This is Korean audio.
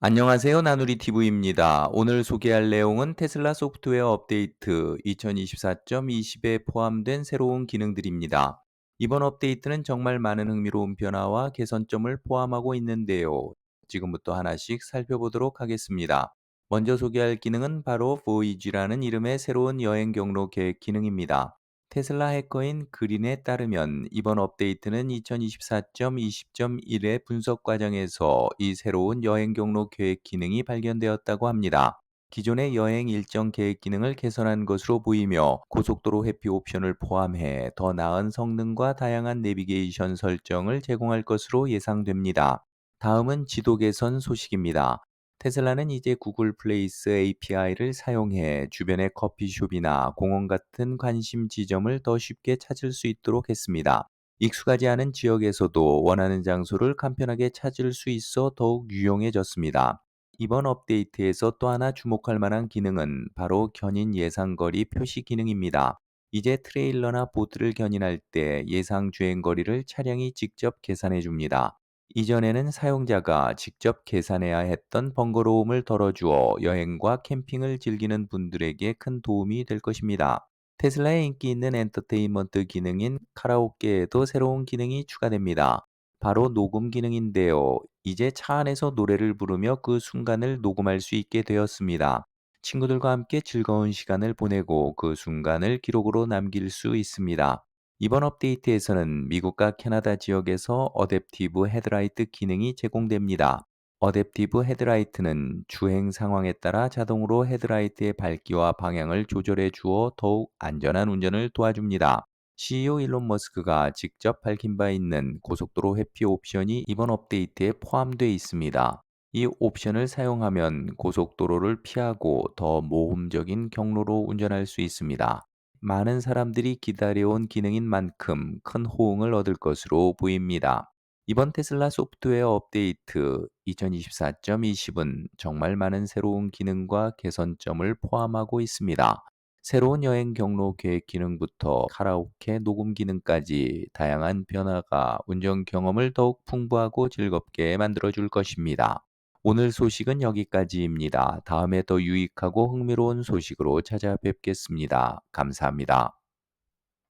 안녕하세요. 나누리 TV입니다. 오늘 소개할 내용은 테슬라 소프트웨어 업데이트 2024.20에 포함된 새로운 기능들입니다. 이번 업데이트는 정말 많은 흥미로운 변화와 개선점을 포함하고 있는데요. 지금부터 하나씩 살펴보도록 하겠습니다. 먼저 소개할 기능은 바로 Voyage라는 이름의 새로운 여행 경로 계획 기능입니다. 테슬라 해커인 그린에 따르면 이번 업데이트는 2024.20.1의 분석 과정에서 이 새로운 여행 경로 계획 기능이 발견되었다고 합니다. 기존의 여행 일정 계획 기능을 개선한 것으로 보이며 고속도로 회피 옵션을 포함해 더 나은 성능과 다양한 내비게이션 설정을 제공할 것으로 예상됩니다. 다음은 지도 개선 소식입니다. 테슬라는 이제 구글 플레이스 API를 사용해 주변의 커피숍이나 공원 같은 관심 지점을 더 쉽게 찾을 수 있도록 했습니다. 익숙하지 않은 지역에서도 원하는 장소를 간편하게 찾을 수 있어 더욱 유용해졌습니다. 이번 업데이트에서 또 하나 주목할 만한 기능은 바로 견인 예상거리 표시 기능입니다. 이제 트레일러나 보트를 견인할 때 예상 주행 거리를 차량이 직접 계산해 줍니다. 이전에는 사용자가 직접 계산해야 했던 번거로움을 덜어주어 여행과 캠핑을 즐기는 분들에게 큰 도움이 될 것입니다. 테슬라의 인기 있는 엔터테인먼트 기능인 카라오케에도 새로운 기능이 추가됩니다. 바로 녹음 기능인데요. 이제 차 안에서 노래를 부르며 그 순간을 녹음할 수 있게 되었습니다. 친구들과 함께 즐거운 시간을 보내고 그 순간을 기록으로 남길 수 있습니다. 이번 업데이트에서는 미국과 캐나다 지역에서 어댑티브 헤드라이트 기능이 제공됩니다. 어댑티브 헤드라이트는 주행 상황에 따라 자동으로 헤드라이트의 밝기와 방향을 조절해 주어 더욱 안전한 운전을 도와줍니다. CEO 일론 머스크가 직접 밝힌 바 있는 고속도로 회피 옵션이 이번 업데이트에 포함되어 있습니다. 이 옵션을 사용하면 고속도로를 피하고 더 모험적인 경로로 운전할 수 있습니다. 많은 사람들이 기다려온 기능인 만큼 큰 호응을 얻을 것으로 보입니다. 이번 테슬라 소프트웨어 업데이트 2024.20은 정말 많은 새로운 기능과 개선점을 포함하고 있습니다. 새로운 여행 경로 계획 기능부터 카라오케 녹음 기능까지 다양한 변화가 운전 경험을 더욱 풍부하고 즐겁게 만들어 줄 것입니다. 오늘 소식은 여기까지입니다. 다음에 더 유익하고 흥미로운 소식으로 찾아뵙겠습니다. 감사합니다.